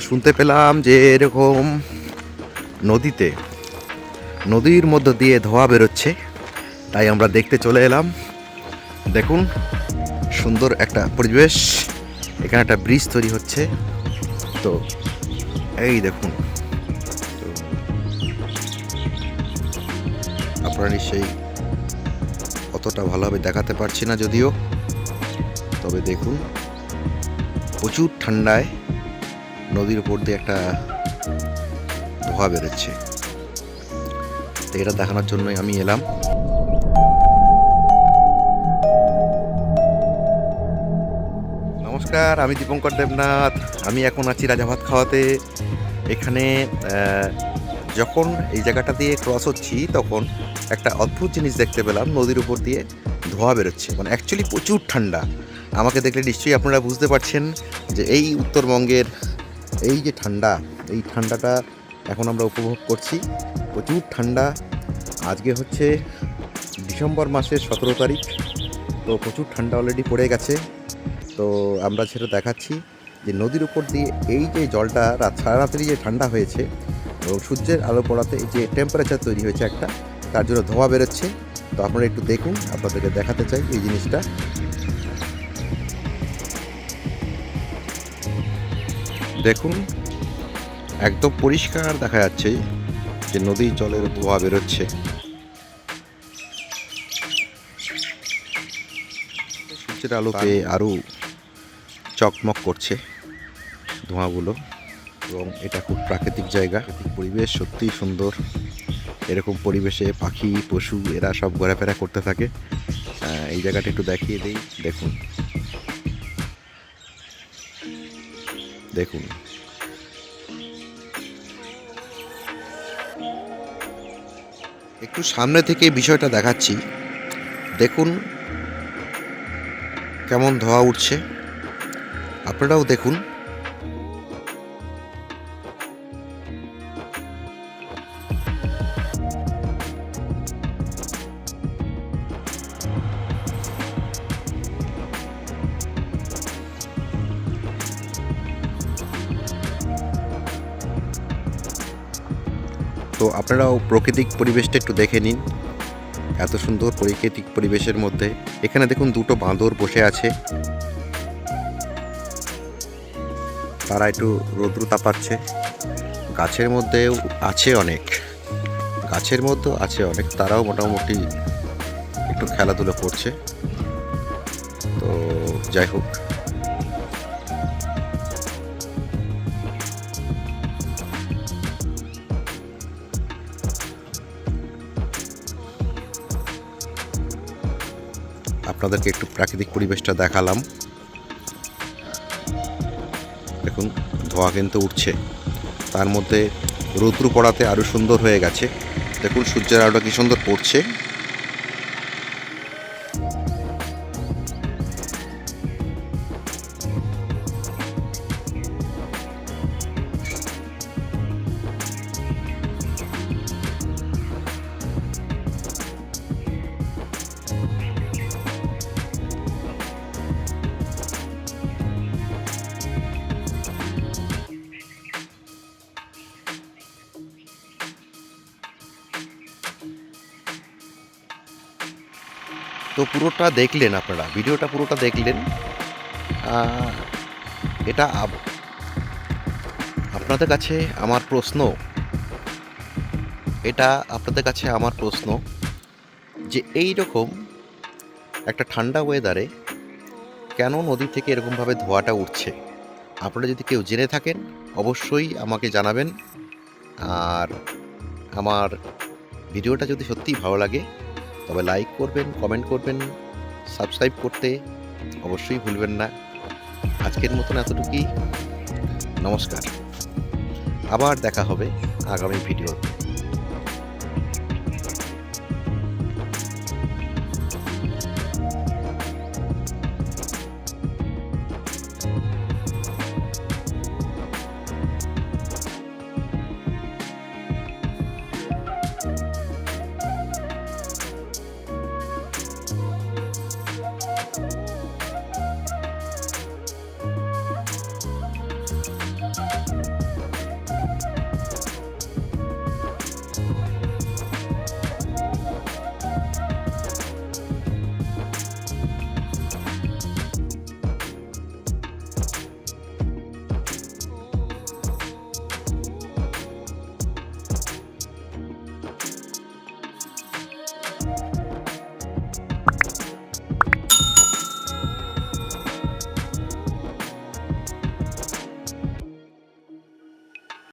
শুনতে পেলাম যে এরকম নদীতে, নদীর মধ্য দিয়ে ধোয়া বেরোচ্ছে, তাই আমরা দেখতে চলে এলাম। দেখুন, সুন্দর একটা পরিবেশ, এখানে একটা ব্রিজ তৈরি হচ্ছে। তো, এই দেখুন। আপনারা নিশ্চয়ই অতটা ভালোভাবে দেখাতে পারছি না যদিও। তবে দেখুন, প্রচুর ঠান্ডায় নদীর উপর দিয়ে একটা ধোয়া বেরোচ্ছে। তো এটা দেখানোর জন্যই আমি এলাম। নমস্কার, আমি দীপঙ্কর দেবনাথ। আমি এখন আছি রাজাভাত খাওয়াতে। এখানে যখন এই জায়গাটা দিয়ে ক্রস হচ্ছি, তখন একটা অদ্ভুত জিনিস দেখতে পেলাম। নদীর উপর দিয়ে ধোঁয়া বেরোচ্ছে। মানে অ্যাকচুয়ালি প্রচুর ঠান্ডা। আমাকে দেখলে নিশ্চয়ই আপনারা বুঝতে পারছেন যে এই উত্তরবঙ্গের এই যে ঠান্ডা, এই ঠান্ডাটা এখন আমরা উপভোগ করছি। প্রচুর ঠান্ডা। আজকে হচ্ছে ডিসেম্বর মাসের সতেরো তারিখ। তো প্রচুর ঠান্ডা অলরেডি পড়ে গেছে। তো আমরা সেটা দেখাচ্ছি যে নদীর উপর দিয়ে এই যে জলটা রাত সারারাত্রি যে ঠান্ডা হয়েছে এবং সূর্যের আলো পড়াতে যে টেম্পারেচার তৈরি হয়েছে একটা, তার জন্য ধোঁয়া বেরোচ্ছে। তো আপনারা একটু দেখুন, আপনাদেরকে দেখাতে চাই এই জিনিসটা। দেখুন, একদম পরিষ্কার দেখা যাচ্ছে যে নদীর জলের ধোঁয়া বেরোচ্ছে। সূর্যের আলো পেয়ে আরও চকমক করছে ধোঁয়াগুলো এবং এটা খুব প্রাকৃতিক জায়গা পরিবেশ, সত্যিই সুন্দর। এরকম পরিবেশে পাখি, পশু, এরা সব ঘোরাফেরা করতে থাকে। এই জায়গাটা একটু দেখিয়ে দিই, দেখুন। দেখুন। একটু সামনে থেকে বিষয়টা দেখাচ্ছি। দেখুন কেমন ধোয়া উঠছে। আপনারাও দেখুন। তো আপনারাও প্রাকৃতিক পরিবেশটা একটু দেখে নিন। এত সুন্দর প্রাকৃতিক পরিবেশের মধ্যে। এখানে দেখুন দুটো বাঁদর বসে আছে। তারা একটু রৌদ্র তাপাচ্ছে। গাছের মধ্যেও আছে অনেক। গাছের মধ্যেও আছে অনেক। তারাও মোটামুটি একটু খেলাধুলো করছে। তো যাই হোক। আপনাদেরকে একটু প্রাকৃতিক পরিবেশটা দেখালাম। দেখুন, ধোয়া কিন্তু উঠছে। তার মধ্যে রৌদ্র পড়াতে আরও সুন্দর হয়ে গেছে। দেখুন, সূর্যের আলোটা কি সুন্দর পড়ছে। তো পুরোটা দেখলেন আপনারা, ভিডিওটা পুরোটা দেখলেন। এটা আপ- আপনাদের কাছে আমার প্রশ্ন। এটা আপনাদের কাছে আমার প্রশ্ন যে এই রকম একটা ঠান্ডা ওয়েদারে কেন নদী থেকে এরকমভাবে ধোঁয়াটা উঠছে? আপনারা যদি কেউ জেনে থাকেন, অবশ্যই আমাকে জানাবেন। আর আমার ভিডিওটা যদি সত্যিই ভালো লাগে তবে লাইক করবেন কমেন্ট করবেন সাবস্ক্রাইব করতে অবশ্যই ভুলবেন না। আজকের মতন এতটুকুই। নমস্কার। আবার দেখা হবে আগামী ভিডিওতে